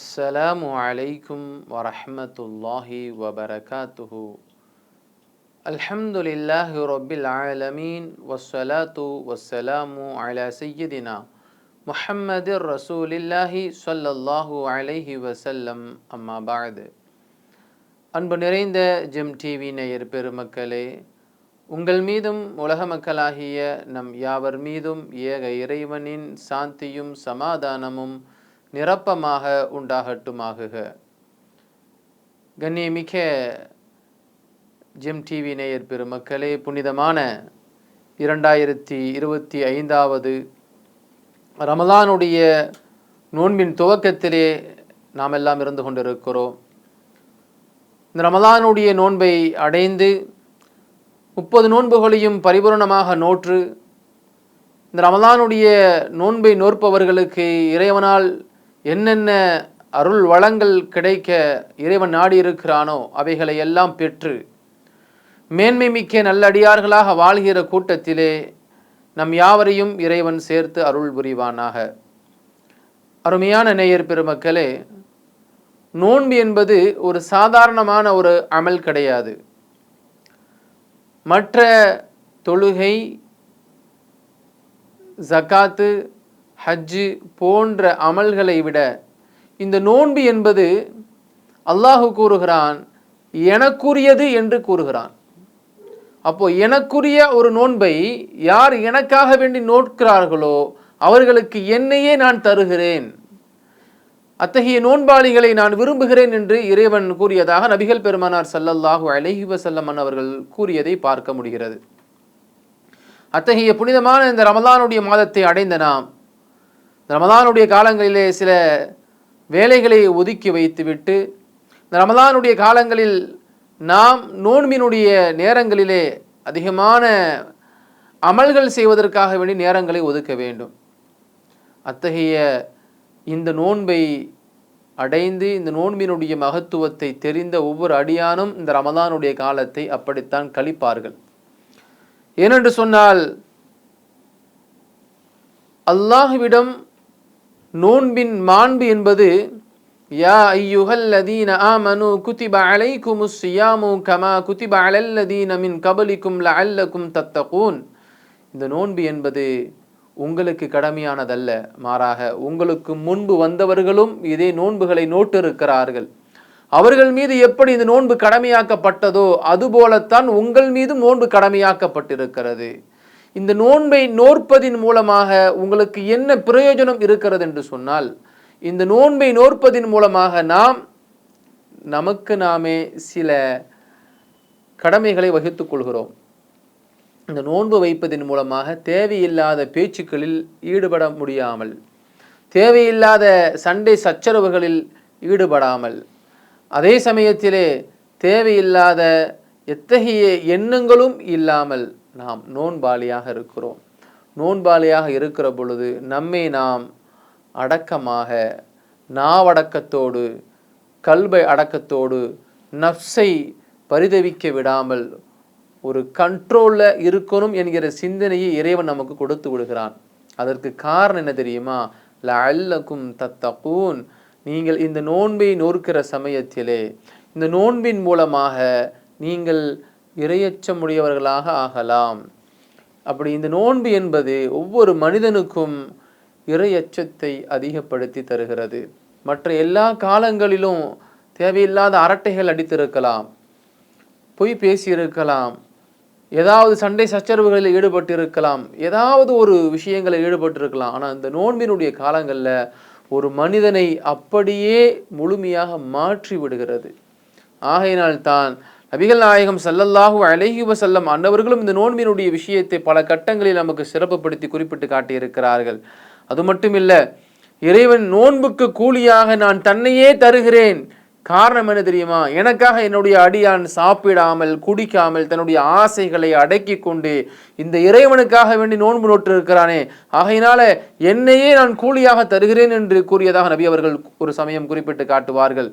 السلام عليكم ورحمة الله وبركاته الحمد لله رب العالمين والصلاة والسلام على سيدنا محمد رسول الله صلى الله عليه وسلم أما بعد அன்பு நிறைந்த GeM TV நேயர் பெருமக்களே உங்கள் மீதும் உலக மக்களாகிய நம் யாவர் மீதும் ஏக இறைவனின் சாந்தியும் சமாதானமும் நிரப்பமாக உண்டாகட்டுமாகுக. கண்ணியமிக்க ஜெம் டிவி நேயர் பெருமக்களே புனிதமான இரண்டாயிரத்தி இருபத்தி ஐந்தாவது ரமலானுடைய நோன்பின் துவக்கத்திலே நாம் எல்லாம் இருந்து கொண்டிருக்கிறோம். இந்த ரமலானுடைய நோன்பை அடைந்து முப்பது நோன்புகளையும் பரிபூரணமாக நோற்று இந்த ரமலானுடைய நோன்பை நோற்பவர்களுக்கு இறைவனால் என்னென்ன அருள் வளங்கள் கிடைக்க இறைவன் நாடி இருக்கிறானோ அவைகளை எல்லாம் பெற்று மேன்மை மிக்க நல்லடியார்களாக வாழ்கிற கூட்டத்திலே நம் யாவரையும் இறைவன் சேர்த்து அருள் புரிவானாக. அருமையான நேயர் பெருமக்களே நோன்பு என்பது ஒரு சாதாரணமான ஒரு அமல் கிடையாது. மற்ற தொழுகை ஜக்காத்து ஹஜ்ஜு போன்ற அமல்களை விட இந்த நோன்பு என்பது அல்லாஹு கூறுகிறான் எனக்குரியது என்று கூறுகிறான். அப்போ எனக்குரிய ஒரு நோன்பை யார் எனக்காக வேண்டி நோட்கிறார்களோ அவர்களுக்கு என்னையே நான் தருகிறேன். அத்தகைய நோன்பாளிகளை நான் விரும்புகிறேன் என்று இறைவன் கூறியதாக நபிகள் பெருமானார் சல்லல்லாஹு அலஹி வசல்லமன் அவர்கள் கூறியதை பார்க்க முடிகிறது. அத்தகைய புனிதமான இந்த ரமலானுடைய மாதத்தை அடைந்த நாம் ரமதானுடைய காலங்களிலே சில வேலைகளை ஒதுக்கி வைத்துவிட்டு இந்த ரமதானுடைய காலங்களில் நாம் நோன்பினுடைய நேரங்களிலே அதிகமான அமல்கள் செய்வதற்காக வேண்டி நேரங்களை ஒதுக்க வேண்டும். அத்தகைய இந்த நோன்பை அடைந்து இந்த நோன்பினுடைய மகத்துவத்தை தெரிந்த ஒவ்வொரு அடியானும் இந்த ரமதானுடைய காலத்தை அப்படித்தான் கழிப்பார்கள். ஏனென்று சொன்னால் அல்லாஹுவிடம் நோன்பின் மாண்பு என்பது யா ஐயுஹல்லதீன ஆமனு குதிப அலைக்கும் சியாமு கமா குதிப அலல்லதீன மின் கபலிக்கும் லஅல்லக்கும் தத்தகூன். இந்த நோன்பு என்பது உங்களுக்கு கடமையானதல்ல மாறாக உங்களுக்கு முன்பு வந்தவர்களும் இதே நோன்புகளை நோட்டிருக்கிறார்கள். அவர்கள் மீது எப்படி இந்த நோன்பு கடமையாக்கப்பட்டதோ அதுபோலத்தான் உங்கள் மீதும் நோன்பு கடமையாக்கப்பட்டிருக்கிறது. இந்த நோன்பை நோற்பதின் மூலமாக உங்களுக்கு என்ன பிரயோஜனம் இருக்கிறது என்று சொன்னால் இந்த நோன்பை நோற்பதின் மூலமாக நாம் நமக்கு நாமே சில கடமைகளை வகித்துக் கொள்கிறோம். இந்த நோன்பு வைப்பதன் மூலமாக தேவையில்லாத பேச்சுக்களில் ஈடுபட முடியாமல் தேவையில்லாத சண்டை சச்சரவுகளில் ஈடுபடாமல் அதே சமயத்திலே தேவையில்லாத எத்தகைய எண்ணங்களும் இல்லாமல் நாம் நோன்பாளியாக இருக்கிறோம். நோன்பாளியாக இருக்கிற பொழுது நம்மை நாம் அடக்கமாக நாவடக்கத்தோடு கல்வை அடக்கத்தோடு நப்சை பரிதவிக்க விடாமல் ஒரு கண்ட்ரோலில் இருக்கணும் என்கிற சிந்தனையை இறைவன் நமக்கு கொடுத்து விடுகிறான். அதற்கு காரணம் என்ன தெரியுமா? ல அல்லக்கும் தத்தகூன். நீங்கள் இந்த நோன்பை நோக்கிற சமயத்திலே இந்த நோன்பின் மூலமாக நீங்கள் இரையச்சமுடையவர்களாக ஆகலாம். அப்படி இந்த நோன்பு என்பது ஒவ்வொரு மனிதனுக்கும் இரையச்சத்தை அதிகப்படுத்தி தருகிறது. மற்ற எல்லா காலங்களிலும் தேவையில்லாத அரட்டைகள் அடித்திருக்கலாம். பொய் பேசியிருக்கலாம். ஏதாவது சண்டை சச்சரவுகளில் ஈடுபட்டிருக்கலாம். ஏதாவது ஒரு விஷயங்களில் ஈடுபட்டிருக்கலாம். ஆனால் இந்த நோன்பினுடைய காலங்களில் ஒரு மனிதனை அப்படியே முழுமையாக மாற்றி விடுகிறது ஆகையினால் தான் நபிகள் நாயகம் சல்லல்லாஹு அலைஹி வசல்லம் அன்னவர்களும் இந்த நோன்பினுடைய விஷயத்தை பல கட்டங்களில் நமக்கு சிறப்புப்படுத்தி குறிப்பிட்டு காட்டியிருக்கிறார்கள். அது மட்டும் இல்லை இறைவன் நோன்புக்கு கூலியாக நான் தன்னையே தருகிறேன். காரணம் என்ன தெரியுமா? எனக்காக என்னுடைய அடியான் சாப்பிடாமல் குடிக்காமல் தன்னுடைய ஆசைகளை அடக்கி கொண்டு இந்த இறைவனுக்காக வேண்டி நோன்பு நோட்டு இருக்கிறானே ஆகையினால என்னையே நான் கூலியாக தருகிறேன் என்று கூறியதாக நபி அவர்கள் ஒரு சமயம் குறிப்பிட்டு காட்டுவார்கள்.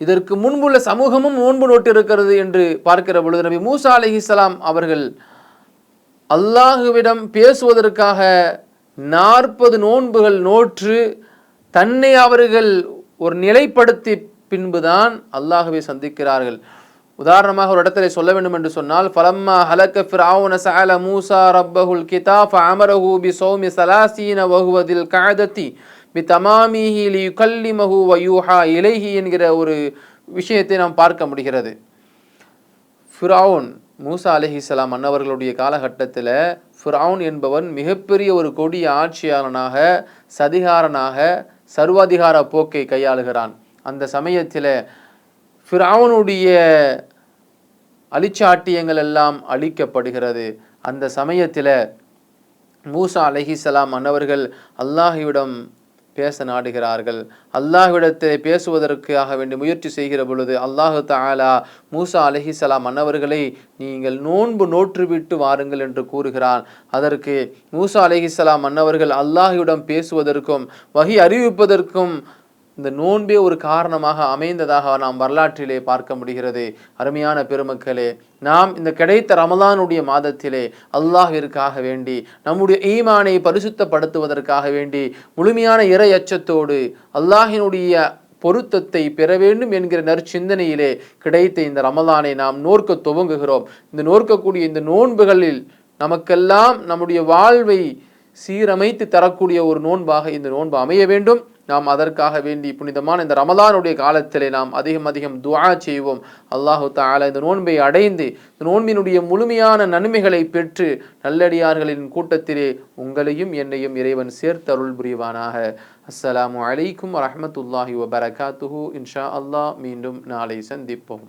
இதற்கு முன்புள்ள சமூகமும் நோன்பு நோட்டு இருக்கிறது என்று பார்க்கிற பொழுது நபி மூசா அலிஹிஸ்லாம் அவர்கள் அல்லாஹுவிடம் பேசுவதற்காக நாற்பது நோன்புகள் நோற்று தன்னை அவர்கள் ஒரு நிலைப்படுத்தி பின்புதான் அல்லாஹுவை சந்திக்கிறார்கள். உதாரணமாக ஒரு இடத்துல சொல்ல வேண்டும் என்று சொன்னால் ஃபலம்மா ஹலக்க ஃபிரௌன சஅல மூசா ரப்பஹுல் கிதாஃப் அமரஹு பி சௌமி சலாசீன வஹுவதில் கஅதத்தி பி தமாமிஹி லியுகல்லிமஹு வ யூஹா இலைஹி என்கிற ஒரு விஷயத்தை நாம் பார்க்க முடிகிறது. ஃபிரௌன் மூசா அலிஹிஸ்லாம் அன்னவர்களுடைய காலகட்டத்தில் ஃபிரவுன் என்பவன் மிகப்பெரிய ஒரு கொடிய ஆட்சியாளனாக சதிகாரனாக சர்வாதிகார போக்கை கையாளுகிறான். அந்த சமயத்தில் ஃபிரௌனுடைய அழிச்சாட்டியங்கள் எல்லாம் அழிக்கப்படுகிறது. அந்த சமயத்தில் மூசா அலஹிசலாம் அன்னவர்கள் அல்லாஹுவிடம் பேச நாடுகிறார்கள். அல்லாஹ்விடத்தை பேசுவதற்காக வேண்டி முயற்சி செய்கிற பொழுது அல்லாஹு தாலா மூசா அலஹிசலாம் அன்னவர்களை நீங்கள் நோன்பு நோற்றுவிட்டு வாருங்கள் என்று கூறுகிறான். அதற்கு மூசா அலஹிசலாம் அன்னவர்கள் அல்லாஹுவிடம் பேசுவதற்கும் வகி அறிவிப்பதற்கும் இந்த நோன்பே ஒரு காரணமாக அமைந்ததாக நாம் வரலாற்றிலே பார்க்க முடிகிறது. அருமையான பெருமக்களே நாம் இந்த கிடைத்த ரமலானுடைய மாதத்திலே அல்லாஹிற்காக வேண்டி நம்முடைய ஈமானை பரிசுத்தப்படுத்துவதற்காக வேண்டி முழுமையான இறை அச்சத்தோடு அல்லாஹினுடைய பொருத்தத்தை பெற வேண்டும் என்கிற நற்சிந்தனையிலே கிடைத்த இந்த ரமலானை நாம் நோர்க்க துவங்குகிறோம். இந்த நோர்க்கக்கூடிய இந்த நோன்புகளில் நமக்கெல்லாம் நம்முடைய வாழ்வை சீரமைத்து தரக்கூடிய ஒரு நோன்பாக இந்த நோன்பு அமைய வேண்டும். நாம் அதற்காக வேண்டி புனிதமான இந்த ரமலானுடைய காலத்திலே நாம் அதிகம் அதிகம் துவா செய்வோம். அல்லாஹு தாலா இந்த நோன்பை அடைந்து இந்த நோன்பினுடைய முழுமையான நன்மைகளை பெற்று நல்லடியார்களின் கூட்டத்திலே உங்களையும் என்னையும் இறைவன் சேர்த்தருள் புரிவானாக. அஸ்ஸலாமு அலைக்கும் வரமத்துல்லாஹி வபரகாத்துஹு. இன்ஷா அல்லாஹ் மீண்டும் நாளை சந்திப்போம்.